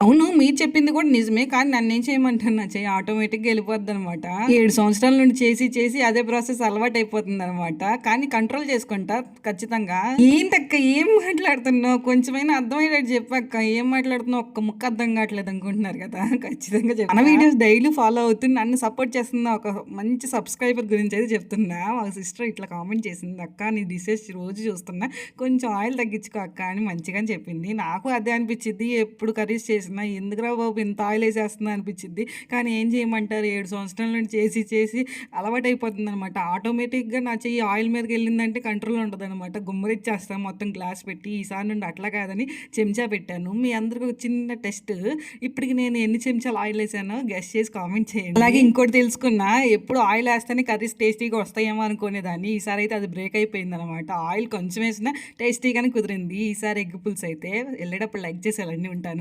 అవును మీరు చెప్పింది కూడా నిజమే. కానీ నన్ను ఏం చేయమంటున్నా చెయ్యి ఆటోమేటిక్గా వెళ్ళిపోద్ది అనమాట ఏడు సంవత్సరాల నుండి చేసి చేసి అదే ప్రాసెస్ అలవాటు అయిపోతుంది అనమాట కానీ కంట్రోల్ చేసుకుంటా ఖచ్చితంగా. ఏంటక్క ఏం మాట్లాడుతున్నావు? కొంచెమైనా అర్థమయ్యేటట్టు చెప్పక్క. ఏం మాట్లాడుతున్నావు? ఒక్క ముక్క అర్థం కావట్లేదు అనుకుంటున్నారు కదా. ఖచ్చితంగా చెప్పి మన వీడియోస్ డైలీ ఫాలో అవుతుంది నన్ను సపోర్ట్ చేస్తున్న ఒక మంచి సబ్స్క్రైబర్ గురించి అయితే చెప్తున్నా. మా సిస్టర్ ఇట్లా కామెంట్ చేసింది అక్క నీ డిసెస్ రోజు చూస్తున్నా. కొంచెం ఆయిల్ తగ్గించుకో అక్క అని మంచిగా చెప్పింది. నాకు అదే అనిపించింది. ఎప్పుడు కర్రీస్ చేసినా ఎందుకురా బాబు ఇంత ఆయిల్ వేసేస్తుంది అనిపించింది. కానీ ఏం చేయమంటారు? ఏడు సంవత్సరాల నుండి చేసి చేసి అలవాటు అనమాట ఆటోమేటిక్గా నా చెయ్యి ఆయిల్ మీదకి వెళ్ళిందంటే కంట్రోల్ ఉంటుంది అనమాట గుమ్మరిచ్చేస్తాను మొత్తం గ్లాస్ పెట్టి ఈసారి నుండి అట్లా కాదని చెంచా పెట్టాను. మీ అందరికి ఒక చిన్న టెస్ట్. ఇప్పటికి నేను ఎన్ని చెంచాలు ఆయిల్ వేసానో గెస్ట్ చేసి కామెంట్ చేయండి. అలాగే ఇంకోటి తెలుసుకున్నా ఎప్పుడు ఆయిల్ వేస్తేనే కర్రీస్ టేస్టీగా వస్తాయేమో అనుకునేదాన్ని. ఈసారి అయితే అది బ్రేక్ అయిపోయింది అనమాట ఆయిల్ కొంచెం వేసినా టేస్టీగానే కుదిరింది. ఈసారి ఎగ్ పులుసు అయితే వెళ్ళేటప్పుడు లైక్ చేసి వెళ్ళండి ఉంటాను.